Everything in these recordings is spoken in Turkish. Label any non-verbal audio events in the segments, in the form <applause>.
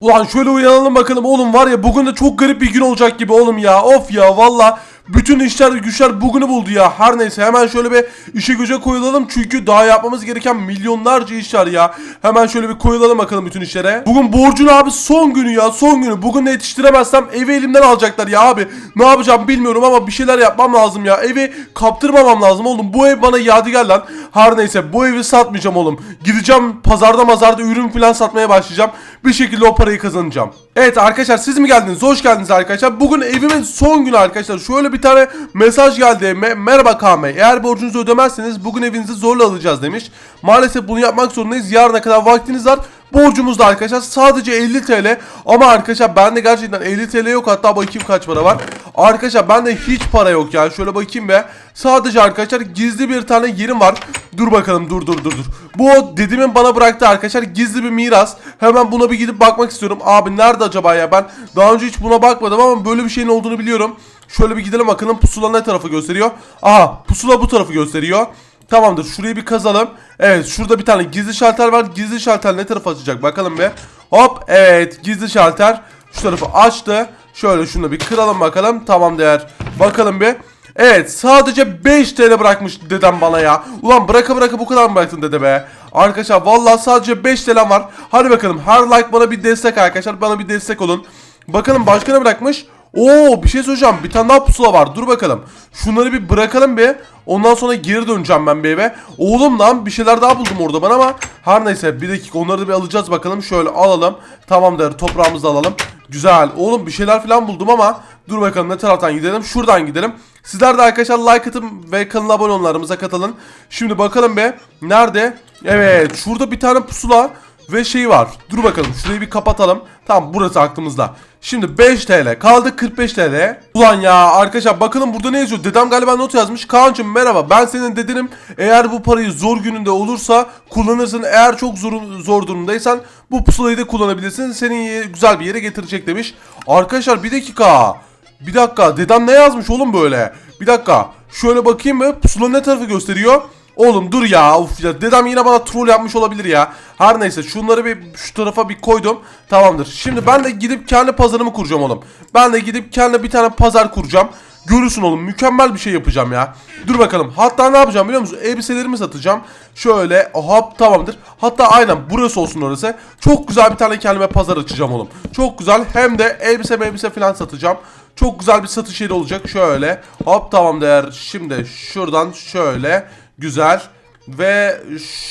Ulan şöyle uyanalım bakalım oğlum var ya bugün de çok garip bir gün olacak gibi oğlum ya. Of ya valla bütün işler güçler bugünü buldu ya. Her neyse hemen şöyle bir işe güce koyulalım. Çünkü daha yapmamız gereken milyonlarca iş var ya. Hemen şöyle bir koyulalım bakalım bütün işlere. Bugün borcun abi son günü ya son günü. Bugün de yetiştiremezsem evi elimden alacaklar ya abi. Ne yapacağım bilmiyorum ama bir şeyler yapmam lazım ya. Evi kaptırmamam lazım oğlum. Bu ev bana yadigar lan. Her neyse bu evi satmayacağım oğlum. Gideceğim pazarda mazarda ürün falan satmaya başlayacağım. Bir şekilde o parayı kazanacağım. Evet arkadaşlar siz mi geldiniz? Hoş geldiniz arkadaşlar. Bugün evimin son günü arkadaşlar. Şöyle bir tane mesaj geldi. Me- Merhaba Bey. Eğer borcunuzu ödemezseniz bugün evinizi zorla alacağız demiş. Maalesef bunu yapmak zorundayız. Yarına kadar vaktiniz var. Borcumuz da arkadaşlar sadece 50 TL. Ama arkadaşlar bende gerçekten 50 TL yok. Hatta bakayım kaç para var. Arkadaşlar bende hiç para yok ya. Şöyle bakayım be. Sadece arkadaşlar gizli bir tane yerim var. Dur bakalım dur dur dur dur. Bu o dedemin bana bıraktığı arkadaşlar gizli bir miras. Hemen buna bir gidip bakmak istiyorum. Abi nerede acaba ya? Ben daha önce hiç buna bakmadım ama böyle bir şeyin olduğunu biliyorum. Şöyle bir gidelim bakalım pusula ne tarafı gösteriyor. Aha pusula bu tarafı gösteriyor. Tamamdır şurayı bir kazalım. Evet şurada bir tane gizli şalter var. Gizli şalter ne tarafa açacak bakalım bir. Hop evet gizli şalter. Şu tarafı açtı. Şöyle şunu da bir kıralım bakalım. Tamam değer. Bakalım bir. Evet sadece 5 TL bırakmış dedem bana ya. Ulan bıraka bıraka bu kadar mı bıraktın dede be? Arkadaşlar vallahi sadece 5 TL var. Hadi bakalım her like bana bir destek arkadaşlar. Bana bir destek olun. Bakalım başka ne bırakmış? Oo bir şey söyleyeceğim. Bir tane daha pusula var. Dur bakalım. Şunları bir bırakalım bir. Ondan sonra geri döneceğim ben bir eve. Oğlum lan bir şeyler daha buldum orada ben ama her neyse bir dakika onları da bir alacağız bakalım. Şöyle alalım. Tamamdır toprağımızı da alalım. Güzel. Oğlum bir şeyler falan buldum ama dur bakalım ne taraftan gidelim. Şuradan gidelim. Sizler de arkadaşlar like atın ve kanala abone olunlarımıza katılın. Şimdi bakalım be. Nerede? Evet şurada bir tane pusula ve şey var. Dur bakalım şurayı bir kapatalım. Tamam burası aklımızda. Şimdi 5 TL kaldı 45 TL. Ulan ya arkadaşlar bakalım burada ne yazıyor? Dedem galiba not yazmış. Kaan'cım merhaba ben senin dedenim. Eğer bu parayı zor gününde olursa kullanırsın. Eğer çok zor, zor durumdaysan bu pusulayı da kullanabilirsin. Seni güzel bir yere getirecek demiş. Arkadaşlar bir dakika. Bir dakika dedem ne yazmış oğlum böyle? Bir dakika. Şöyle bakayım mı? Pusula ne tarafı gösteriyor? Oğlum dur ya uf ya dedem yine bana troll yapmış olabilir ya. Her neyse şunları bir şu tarafa bir koydum. Tamamdır. Şimdi ben de gidip kendi pazarımı kuracağım oğlum. Ben de gidip kendi bir tane pazar kuracağım. Görürsün oğlum mükemmel bir şey yapacağım ya. Dur bakalım. Hatta ne yapacağım biliyor musun? Elbiselerimi satacağım. Şöyle hop tamamdır. Hatta aynen burası olsun orası. Çok güzel bir tane kendime pazar açacağım oğlum. Çok güzel. Hem de elbise elbise falan satacağım. Çok güzel bir satış yeri olacak. Şöyle hop tamam değer. Şimdi şuradan şöyle güzel. Ve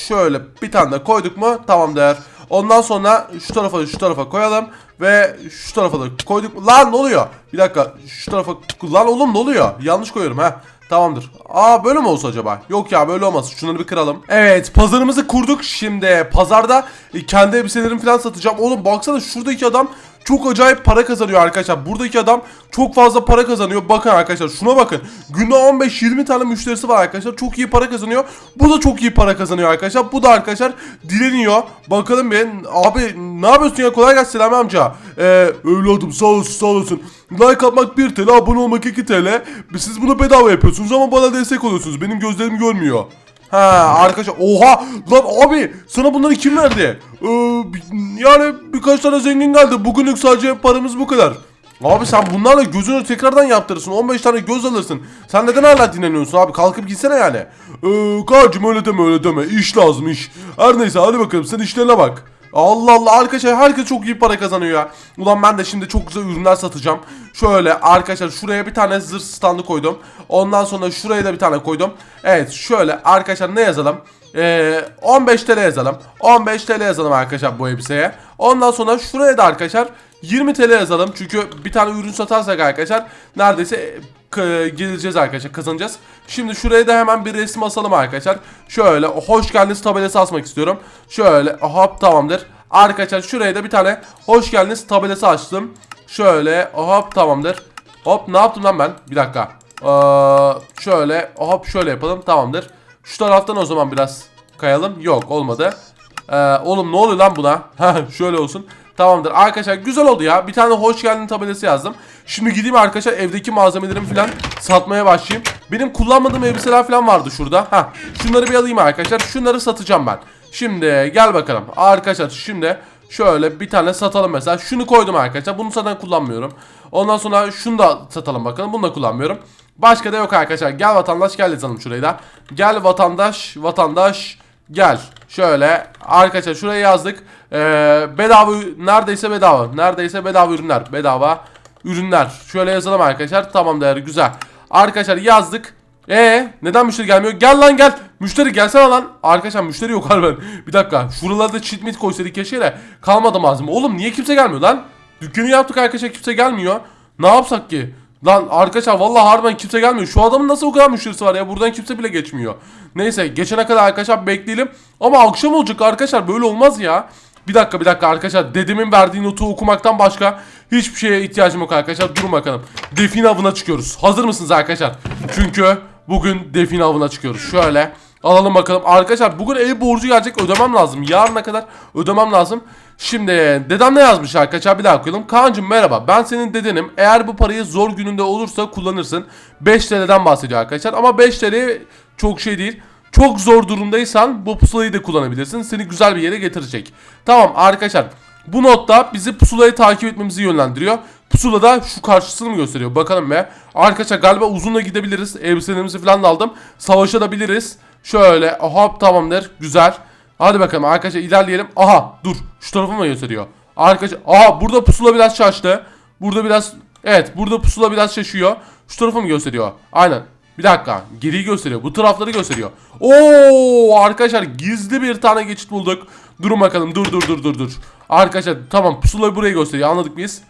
şöyle bir tane de koyduk mu tamam değer. Ondan sonra şu tarafa şu tarafa koyalım. Ve şu tarafa da koyduk mu? Lan ne oluyor? Bir dakika şu tarafa lan oğlum ne oluyor? Yanlış koyuyorum ha. Tamamdır. Aa böyle mi olsa acaba? Yok ya böyle olmaz. Şunları bir kıralım. Evet pazarımızı kurduk. Şimdi pazarda e, kendi elbiselerimi falan satacağım. Oğlum baksana şuradaki adam çok acayip para kazanıyor arkadaşlar. Buradaki adam çok fazla para kazanıyor. Bakın arkadaşlar şuna bakın. Günde 15-20 tane müşterisi var arkadaşlar. Çok iyi para kazanıyor. Bu da çok iyi para kazanıyor arkadaşlar. Bu da arkadaşlar dileniyor. Bakalım ben abi ne yapıyorsun ya kolay gelsin Selami amca. Ee, evladım sağ olasın sağ olasın. Like atmak 1 TL abone olmak 2 TL. Siz bunu bedava yapıyorsunuz ama bana destek oluyorsunuz. Benim gözlerim görmüyor. Ha arkadaşlar oha lan abi sana bunları kim verdi? Ee, yani birkaç tane zengin geldi. Bugünlük sadece paramız bu kadar. Abi sen bunlarla gözünü tekrardan yaptırırsın. 15 tane göz alırsın. Sen neden hala dinleniyorsun abi? Kalkıp gitsene yani. Ee, Kaan'cım öyle deme öyle deme. İş lazım iş. Her neyse hadi bakalım sen işlerine bak. Allah Allah arkadaşlar herkes çok iyi para kazanıyor ya. Ulan ben de şimdi çok güzel ürünler satacağım. Şöyle arkadaşlar şuraya bir tane zırh standı koydum. Ondan sonra şuraya da bir tane koydum. Evet şöyle arkadaşlar ne yazalım? Ee, 15 TL yazalım. 15 TL yazalım arkadaşlar bu elbiseye. Ondan sonra şuraya da arkadaşlar 20 TL yazalım. Çünkü bir tane ürün satarsak arkadaşlar neredeyse k- geleceğiz arkadaşlar kazanacağız. Şimdi şuraya da hemen bir resim asalım arkadaşlar. Şöyle hoş geldiniz tabelası asmak istiyorum. Şöyle hop tamamdır. Arkadaşlar şuraya da bir tane hoş geldiniz tabelası açtım. Şöyle hop tamamdır. Hop ne yaptım lan ben? Bir dakika. Ee, şöyle hop şöyle yapalım tamamdır. Şu taraftan o zaman biraz kayalım. Yok olmadı. Ee, oğlum ne oluyor lan buna? <laughs> Şöyle olsun. Tamamdır arkadaşlar güzel oldu ya. Bir tane hoş geldin tabelası yazdım. Şimdi gideyim arkadaşlar evdeki malzemelerimi falan satmaya başlayayım. Benim kullanmadığım elbiseler falan vardı şurada. Ha şunları bir alayım arkadaşlar. Şunları satacağım ben. Şimdi gel bakalım. Arkadaşlar şimdi Şöyle bir tane satalım mesela. Şunu koydum arkadaşlar. Bunu zaten kullanmıyorum. Ondan sonra şunu da satalım bakalım. Bunu da kullanmıyorum. Başka da yok arkadaşlar. Gel vatandaş gel yazalım şurayı da. Gel vatandaş vatandaş gel. Şöyle arkadaşlar şuraya yazdık. Ee, bedava neredeyse bedava. Neredeyse bedava ürünler. Bedava ürünler. Şöyle yazalım arkadaşlar. Tamam değerli güzel. Arkadaşlar yazdık. E neden müşteri gelmiyor? Gel lan gel. Müşteri gelsene lan. Arkadaşlar müşteri yok <laughs> harbiden. Bir dakika. Şuralarda cheat meat koysaydık keşke de kalmadı malzeme. Oğlum niye kimse gelmiyor lan? Dükkanı yaptık arkadaşlar kimse gelmiyor. Ne yapsak ki? Lan arkadaşlar vallahi harbiden kimse gelmiyor. Şu adamın nasıl o kadar müşterisi var ya? Buradan kimse bile geçmiyor. Neyse geçene kadar arkadaşlar bekleyelim. Ama akşam olacak arkadaşlar böyle olmaz ya. Bir dakika bir dakika arkadaşlar dedemin verdiği notu okumaktan başka hiçbir şeye ihtiyacım yok arkadaşlar. Durun bakalım. Define avına çıkıyoruz. Hazır mısınız arkadaşlar? Çünkü bugün define avına çıkıyoruz. Şöyle alalım bakalım. Arkadaşlar bugün ev borcu gelecek ödemem lazım. Yarına kadar ödemem lazım. Şimdi dedem ne yazmış arkadaşlar bir daha okuyalım. Kaan'cım merhaba ben senin dedenim. Eğer bu parayı zor gününde olursa kullanırsın. 5 TL'den bahsediyor arkadaşlar. Ama 5 TL çok şey değil. Çok zor durumdaysan bu pusulayı da kullanabilirsin. Seni güzel bir yere getirecek. Tamam arkadaşlar. Bu notta bizi pusulayı takip etmemizi yönlendiriyor. Pusula da şu karşısını mı gösteriyor? Bakalım be. Arkadaşlar galiba uzunla gidebiliriz. Elbiselerimizi falan da aldım. Savaşabiliriz. Şöyle. Hop tamamdır. Güzel. Hadi bakalım arkadaşlar ilerleyelim. Aha dur. Şu tarafı mı gösteriyor? Arkadaşlar. Aha burada pusula biraz şaştı. Burada biraz. Evet burada pusula biraz şaşıyor. Şu tarafı mı gösteriyor? Aynen. Bir dakika. Geriyi gösteriyor. Bu tarafları gösteriyor. Oo arkadaşlar gizli bir tane geçit bulduk. Durun bakalım. Dur dur dur dur dur. Arkadaşlar tamam pusulayı buraya gösteriyor. Anladık biz.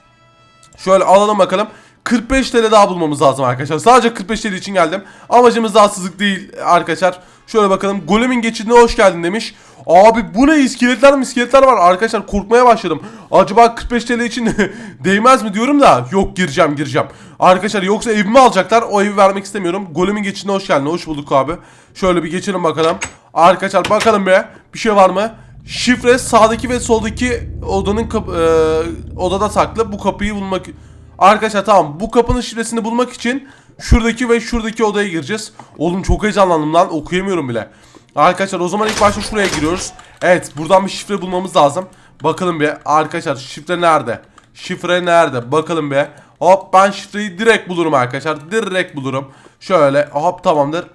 Şöyle alalım bakalım. 45 TL daha bulmamız lazım arkadaşlar. Sadece 45 TL için geldim. Amacımız rahatsızlık değil arkadaşlar. Şöyle bakalım. Golemin geçidine hoş geldin demiş. Abi bu ne iskeletler mi iskeletler var arkadaşlar korkmaya başladım. Acaba 45 TL için <laughs> değmez mi diyorum da yok gireceğim gireceğim. Arkadaşlar yoksa evimi alacaklar o evi vermek istemiyorum. Golemin geçidine hoş geldin hoş bulduk abi. Şöyle bir geçelim bakalım. Arkadaşlar bakalım be bir şey var mı? Şifre sağdaki ve soldaki odanın kap- e, odada saklı. Bu kapıyı bulmak Arkadaşlar tamam bu kapının şifresini bulmak için şuradaki ve şuradaki odaya gireceğiz. Oğlum çok heyecanlandım lan okuyamıyorum bile. Arkadaşlar o zaman ilk başta şuraya giriyoruz. Evet buradan bir şifre bulmamız lazım. Bakalım bir arkadaşlar şifre nerede? Şifre nerede? Bakalım bir. Hop ben şifreyi direkt bulurum arkadaşlar. Direkt bulurum. Şöyle hop tamamdır.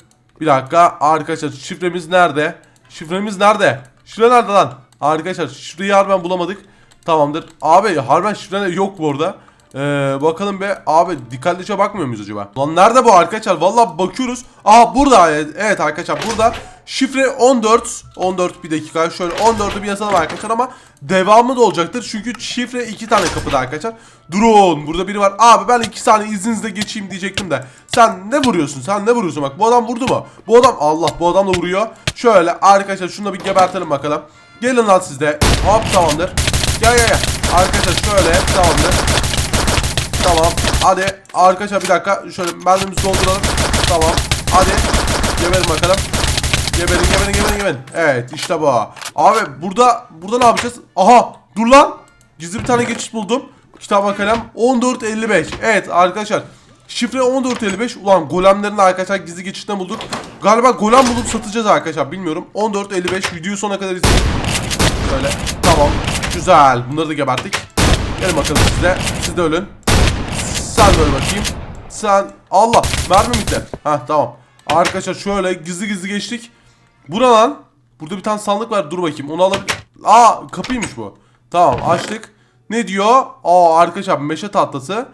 Bir dakika arkadaşlar şifremiz nerede? Şifremiz nerede? Şifre nerede lan? Arkadaşlar şifreyi harbiden bulamadık. Tamamdır. Abi harbiden şifre yok bu arada. Ee, bakalım be abi dikkatlice bakmıyor muyuz acaba? Lan nerede bu arkadaşlar? Vallahi bakıyoruz. Aha burada evet, arkadaşlar burada şifre 14 14 bir dakika şöyle 14'ü bir yazalım arkadaşlar ama devamı da olacaktır. Çünkü şifre iki tane kapıda arkadaşlar. Durun burada biri var. Abi ben iki saniye izninizle geçeyim diyecektim de. Sen ne vuruyorsun? Sen ne vuruyorsun? Bak bu adam vurdu mu? Bu adam Allah bu adam da vuruyor. Şöyle arkadaşlar şunu da bir gebertelim bakalım. Gelin lan siz de. Hop tamamdır. Gel gel gel. Arkadaşlar şöyle tamamdır. Tamam. Hadi arkadaşlar bir dakika. Şöyle mermimizi dolduralım. Tamam. Hadi. Geberin bakalım. Geberin geberin geberin geberin. Evet işte bu. Abi burada burada ne yapacağız? Aha dur lan. Gizli bir tane geçiş buldum. Kitaba kalem 1455. Evet arkadaşlar. Şifre 1455. Ulan golemlerin arkadaşlar gizli geçişten bulduk. Galiba golem bulup satacağız arkadaşlar. Bilmiyorum. 1455 videoyu sona kadar izleyin. Şöyle. Tamam. Güzel. Bunları da geberttik. Gelin bakalım siz de. Siz de ölün. Sen böyle bakayım. Sen Allah mermi bitti. Ha tamam. Arkadaşlar şöyle gizli gizli geçtik. Bura lan. Burada bir tane sandık var. Dur bakayım. Onu alabilir. Aa kapıymış bu. Tamam açtık. Ne diyor? Aa arkadaşlar meşe tahtası.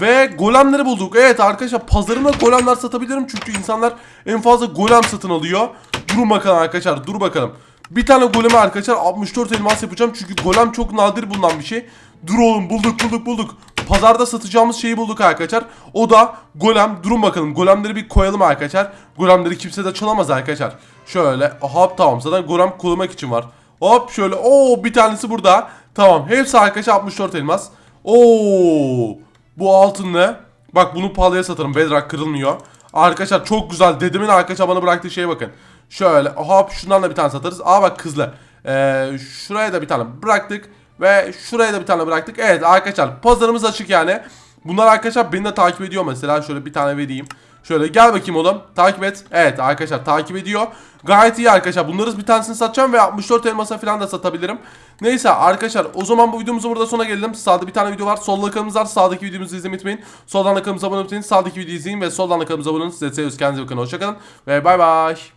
Ve golemleri bulduk. Evet arkadaşlar pazarımda golemler satabilirim. Çünkü insanlar en fazla golem satın alıyor. Durun bakalım arkadaşlar. Dur bakalım. Bir tane golemi arkadaşlar 64 elmas yapacağım. Çünkü golem çok nadir bulunan bir şey. Dur oğlum bulduk bulduk bulduk. Pazarda satacağımız şeyi bulduk arkadaşlar. O da golem. Durun bakalım. Golemleri bir koyalım arkadaşlar. Golemleri kimse de çalamaz arkadaşlar. Şöyle. Hop tamam. Zaten golem korumak için var. Hop şöyle. Oo bir tanesi burada. Tamam. Hepsi arkadaşlar 64 elmas. Oo. Bu altınlı. Bak bunu pahalıya satarım. Bedrock kırılmıyor. Arkadaşlar çok güzel. Dedemin arkadaşlar bana bıraktığı şeye bakın. Şöyle hop şundan da bir tane satarız. Aa bak kızlı. Ee, şuraya da bir tane bıraktık. Ve şuraya da bir tane bıraktık. Evet arkadaşlar pazarımız açık yani. Bunlar arkadaşlar beni de takip ediyor mesela. Şöyle bir tane vereyim. Şöyle gel bakayım oğlum. Takip et. Evet arkadaşlar takip ediyor. Gayet iyi arkadaşlar. Bunları bir tanesini satacağım ve 64 elmasa falan da satabilirim. Neyse arkadaşlar o zaman bu videomuzun burada sona gelelim. Sağda bir tane video var. Solda kanalımız var. Sağdaki videomuzu izlemeyi unutmayın. Soldan da kanalımıza abone olmayı unutmayın. Sağdaki videoyu izleyin ve soldan da kanalımıza abone olun. Size seviyoruz. Kendinize bakın. Hoşçakalın. Ve bay bay.